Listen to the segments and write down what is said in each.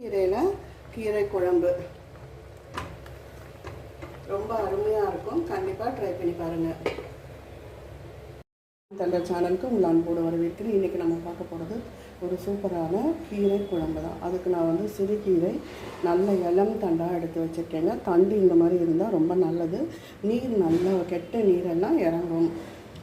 கீரையில் கீரை குழம்பு. ரொம்ப அருமையாக இருக்கும். கண்டிப்பாக ட்ரை பண்ணி பாருங்கள் தண்டர் சேனலுக்கு உங்கள் அன்போடு வரவேற்கிறேன். இன்றைக்கி நம்ம பார்க்க போகிறது ஒரு சூப்பரான கீரை குழம்பு தான். அதுக்கு நான் வந்து சிறுகீரை நல்ல இளம் தண்டாக எடுத்து வச்சுருக்கேங்க. தண்டு இந்த மாதிரி இருந்தால் ரொம்ப நல்லது. நீர் நல்ல கெட்ட நீரெல்லாம் இறங்கும்.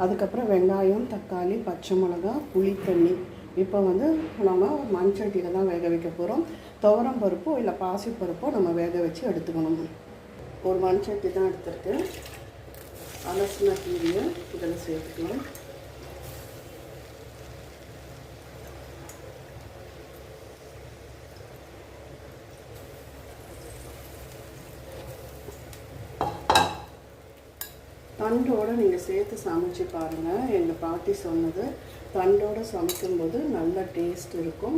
அதுக்கப்புறம் வெங்காயம் தக்காளி பச்சை மிளகா புளித்தண்ணி. இப்போ வந்து நம்ம மண் சட்டியில் தான் வேக வைக்க போகிறோம் துவரம் பருப்போ இல்லை பாசி பருப்போ நம்ம வேக வச்சு எடுத்துக்கணும். ஒரு மண் சட்டி தான் எடுத்துருக்கு. அலசின கீரையை இதில் சேர்த்துக்கலாம். தண்டோடு நீங்கள் சேர்த்து சமைச்சு பாருங்கள் எங்கள் பாட்டி சொன்னது தண்டோடு சமைக்கும்போது நல்ல டேஸ்ட் இருக்கும்.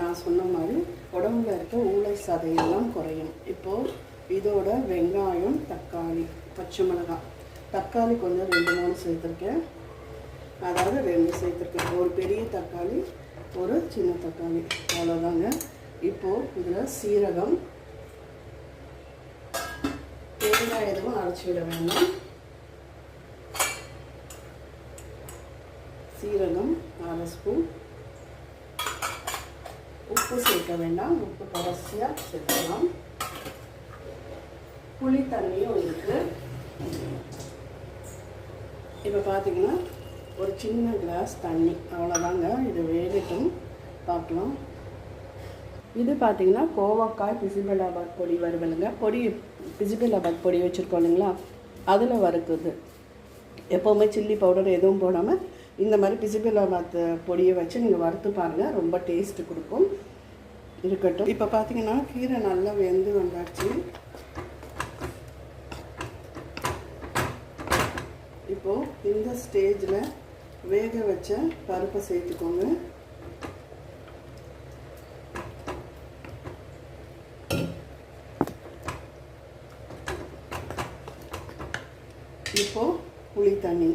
நான் சொன்ன மாதிரி உடம்புல இருக்க ஊளை சதையெல்லாம் குறையும். இப்போது இதோட வெங்காயம் தக்காளி பச்சை மிளகாய் தக்காளி கொஞ்சம் ரெண்டு மூணு சேர்த்துருக்கேன். அதாவது ரெண்டு சேர்த்துருக்கேன். ஒரு பெரிய தக்காளி ஒரு சின்ன தக்காளி. அவ்வளோதாங்க இப்போது இதில் சீரகம் தேங்காய் எதுவும் அரைச்சி விட வேண்டாம். சீரகம் அரை ஸ்பூன். உப்பு சேர்க்க வேண்டாம். உப்பு கடைசியாக சேர்க்கலாம். புளி தண்ணியும் இருக்குது இப்போ பார்த்தீங்கன்னா ஒரு சின்ன கிளாஸ் தண்ணி. அவ்வளோதாங்க இது வேகட்டும். பார்க்கலாம். இது பார்த்திங்கன்னா கோவக்காய் பிசிபெல்லாபாத் பொடி வருவலுங்க பொடி பிசிபெல்லாபாத் பொடி வச்சுருக்கோம் இல்லைங்களா? அதில் வறுக்குது. எப்போவுமே சில்லி பவுடர் எதுவும் போடாமல் இந்த மாதிரி பிசிபெல்லாபாத் பொடியை வச்சு நீங்கள் வறுத்து பாருங்கள் ரொம்ப டேஸ்ட்டு கொடுக்கும். இருக்கட்டும். இப்போ பார்த்தீங்கன்னா கீரை நல்லா வெந்து வந்தாச்சு. இப்போது இந்த ஸ்டேஜில் வேக வச்ச பருப்பை சேர்த்துக்கோங்க. இப்போது புளி தண்ணி.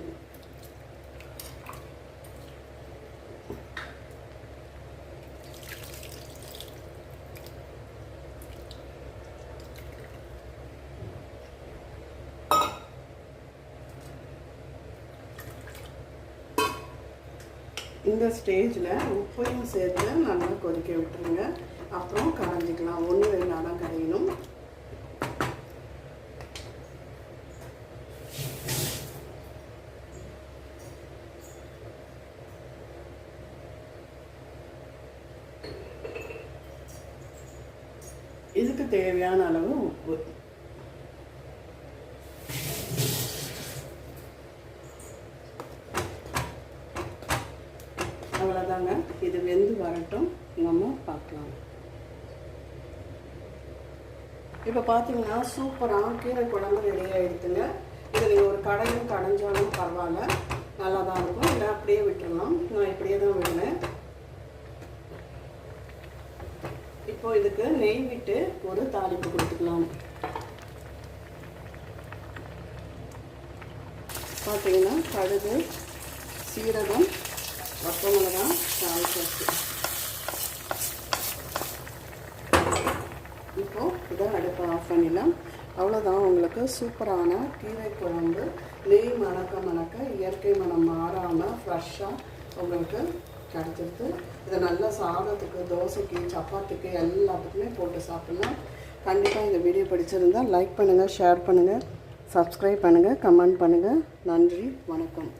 இந்த ஸ்டேஜில் உப்பையும் சேர்த்து நல்லா கொதிக்க விட்டுருங்க. அப்புறம் கரைஞ்சிக்கலாம். ஒன்று ரெண்டு அடம் கரையணும். இதுக்கு தேவையான அளவு உப்பு. அவ்வளோதாங்க இது வெந்து வரட்டும். நம்ம பார்க்கலாம். இப்போ பார்த்தீங்கன்னா சூப்பராக கீரை குழம்பு ரெடி ஆகிடுதுங்க இது நீங்கள் ஒரு கடையும் கடைஞ்சாலும் பரவாயில்ல. நல்லா தான் இருக்கும். இல்லை அப்படியே விட்டுடலாம் நான் இப்படியே தான் விடுவேன். இப்போ இதுக்கு நெய் விட்டு ஒரு தாளிப்பு கொடுத்துக்கலாம். பார்த்தீங்கன்னா கடுகு சீரகம் பச்சை மிளகா தாளிச்சாச்சு இப்போ இதை அடுப்பை ஆஃப் பண்ணிடலாம். அவ்வளோதான் உங்களுக்கு சூப்பரான கீரை குழம்பு நெய் மணக்க மணக்க இயற்கை மனம் மாறாமல் ஃப்ரெஷ்ஷாக உங்களுக்கு கிடச்சிருது இதை நல்லா சாதத்துக்கு தோசைக்கு சப்பாத்திக்கு எல்லாத்துக்குமே போட்டு சாப்பிட்லாம். கண்டிப்பாக இந்த வீடியோ பிடிச்சிருந்தால் லைக் பண்ணுங்கள் ஷேர் பண்ணுங்கள் சப்ஸ்கிரைப் பண்ணுங்கள் கமெண்ட் பண்ணுங்கள் நன்றி வணக்கம்.